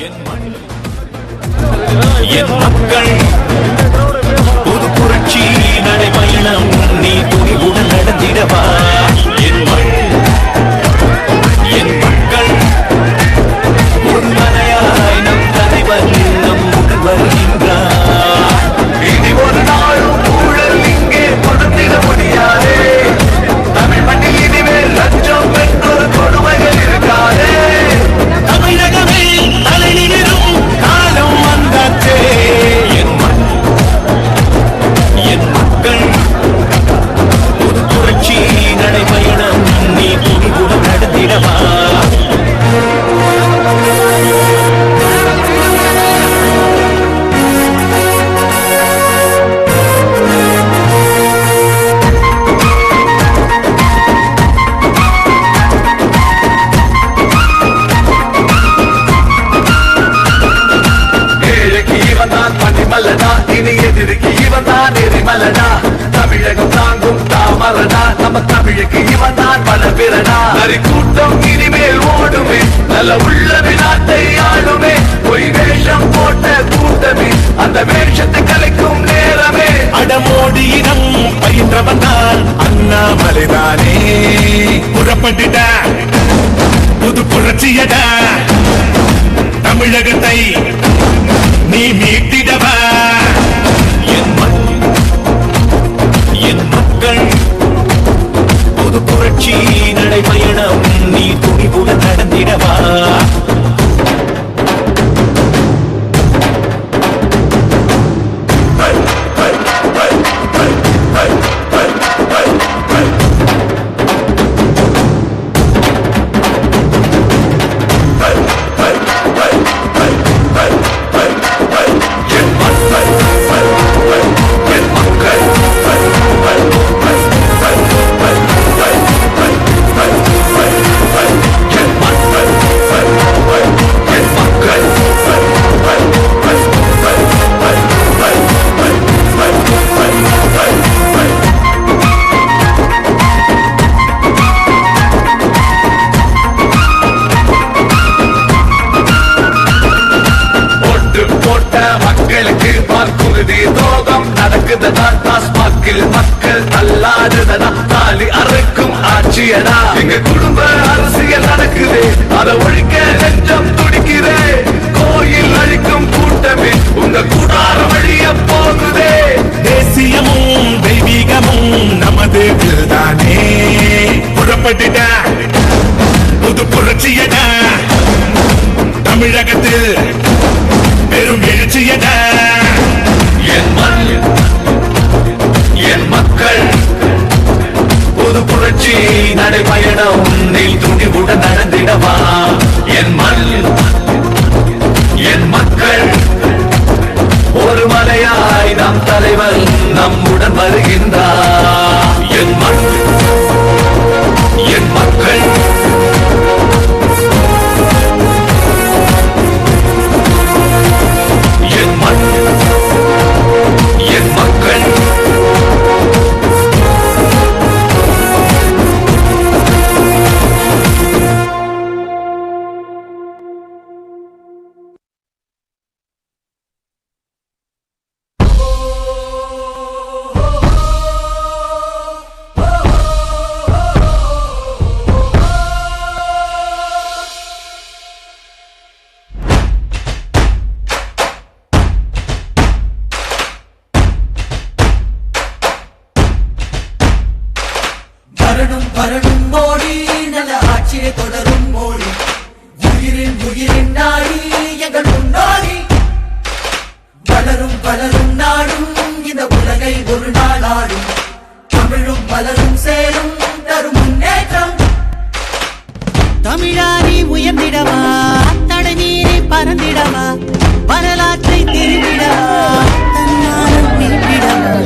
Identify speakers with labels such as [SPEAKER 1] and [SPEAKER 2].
[SPEAKER 1] என் மக்கள் புது புரட்சி நடைபயணம். நீ துணிவுடன் நடந்திடவா? இவன் தான் எரிமலனா? தமிழகம் தாங்கும் தாமரடா நம்ம தமிழுக்கு இவன் தான் பிறடா நரி கூட்டம் இனிமேல் ஓடுமே. நல்ல உள்ள நாட்டை ஆளுமே. பொய் வேஷம் போட்ட கூட்டமே. அந்த வேஷத்தை கலைக்கும் நேரமே. அடமோடி இனம் பயின்றவன் தான் அண்ணாமலைதானே. புறப்பட்டுட புது புரட்சியடா. தமிழகத்தை நீ மீட்டிடவா? மக்கள் புது புரட்சி நடைபயணம் நீ துணிவுடன் நடந்திடவா? யோகம் துரோகம் நடக்குதுதான் டாஸ்மாக்கில் மக்கள் அல்லாதுதனா தாலி அறுக்கும் ஆட்சியடா எங்க குடும்ப அரசியல் நடக்குது அதை ஒழிக்க நெஞ்சம் துடிக்குதே கோயில் அழிக்கும் கூட்டமே உங்க கூடாரம் அழி
[SPEAKER 2] జరిగిందా? தமிழாரி உயர்ந்திடவா? தடை மீறி பறந்திடவா? வரலாற்றை தெரிந்திடவா? தன்னால் உயிர்விடவா